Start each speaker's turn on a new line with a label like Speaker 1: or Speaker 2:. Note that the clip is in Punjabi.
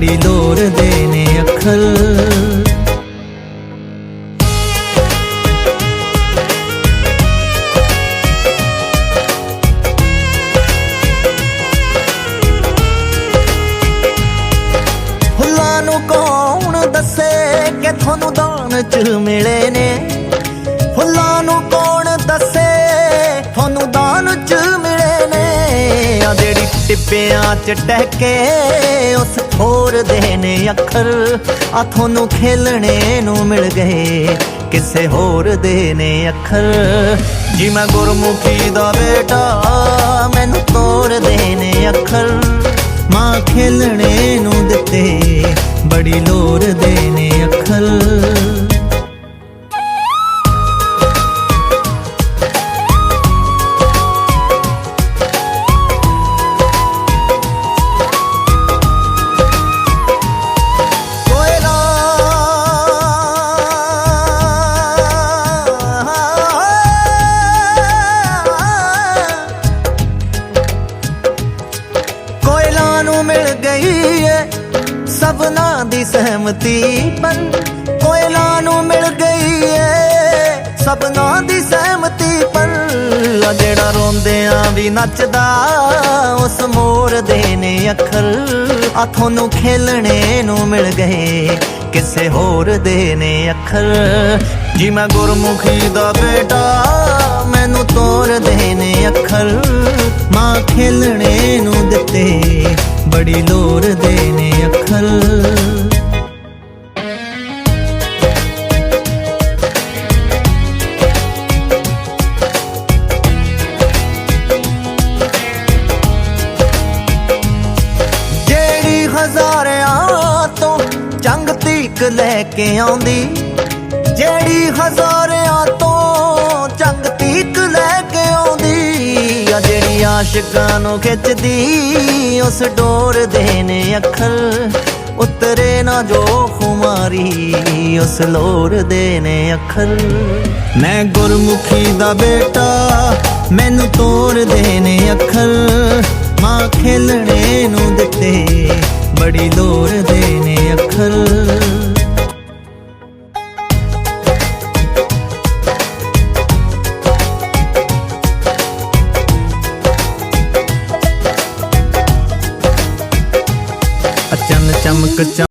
Speaker 1: ਬੜੀ ਲੋਰ ਨੇ ਅੱਖਰ। ਫੁੱਲਾਂ ਨੂੰ ਕੌਣ ਦੱਸੇ ਕਿ ਤੁਹਾਨੂੰ ਦਾਨ ਚ ਮਿਲੇ ਨੇ? ਜਿਹੜੀ ਚ ਟਹਿਕੇ, ਉਸ ਥੋਰ ਦੇ ਨੇ ਅੱਖਰ ਆ ਤੁਹਾਨੂੰ ਖੇਲਣੇ ਨੂੰ ਮਿਲ ਗਏ। ਕਿਸੇ ਹੋਰ ਦੇ ਨੇ ਅੱਖਰ, ਜੀ ਮੈਂ ਗੁਰਮੁਖੀ ਦਾ ਬੇਟਾ, ਮੈਨੂੰ ਤੋਰ ਦੇ ਨੇ ਅੱਖਰ। ਮਾਂ ਖੇਲਣੇ ਮਿਲ ਗਈ ਏ। ਸਭਨਾ ਦੀ ਸਹਿਮਤੀ ਪਰ ਕੋਇਲਾ ਨੂੰ ਮਿਲ ਗਈ ਏ। ਸਭਨਾ ਦੀ ਸਹਿਮਤੀ ਪਰ ਆ ਜਿਹੜਾ ਰੋਂਦਿਆਂ ਵੀ ਨੱਚਦਾ, ਉਸ ਮੋਰ ਦੇ ਨੇ ਅੱਖਰ। ਆ ਤੁਹਾਨੂੰ ਖੇਲਣੇ ਨੂੰ ਮਿਲ ਗਏ, ਕਿਸੇ ਹੋਰ ਦੇ ਨੇ ਅੱਖਰ। ਜੀ ਮੈਂ ਗੁਰਮੁਖੀ ਦਾ ਬੇਟਾ, ਮੈਨੂੰ ਤੋਰ ਦੇ ਨੇ ਅੱਖਰ। ਮਾਂ ਖੇਲਣੇ ਬੜੀ ਲੋਰ ਨੇ ਅੱਖਰ। ਜਿਹੜੀ ਹਜ਼ਾਰਿਆਂ ਤੋਂ ਜੰਗ ਤੀਕ ਲੈ ਕੇ ਆਉਂਦੀ, ਜਿਹੜੀ ਹਜ਼ਾਰਿਆਂ ਤੋਂ ਆਸ਼ਿਕਾਂ ਨੂੰ ਖਿੱਚਦੀ, ਉਸ ਡੋਰ ਦੇ ਨੇ ਅੱਖਰ ਉਤਰੇ ਨਾ ਜੋ ਖੁਮਾਰੀ, ਉਸ ਲੋਰ ਦੇ ਨੇ ਅੱਖਰ। ਮੈਂ ਗੁਰਮੁਖੀ ਦਾ ਬੇਟਾ, ਮੈਨੂੰ ਤੋਰ ਦੇ ਨੇ ਅੱਖਰ। ਮਾਂ ਖੇਲਣੇ ਨੂੰ चमक चमक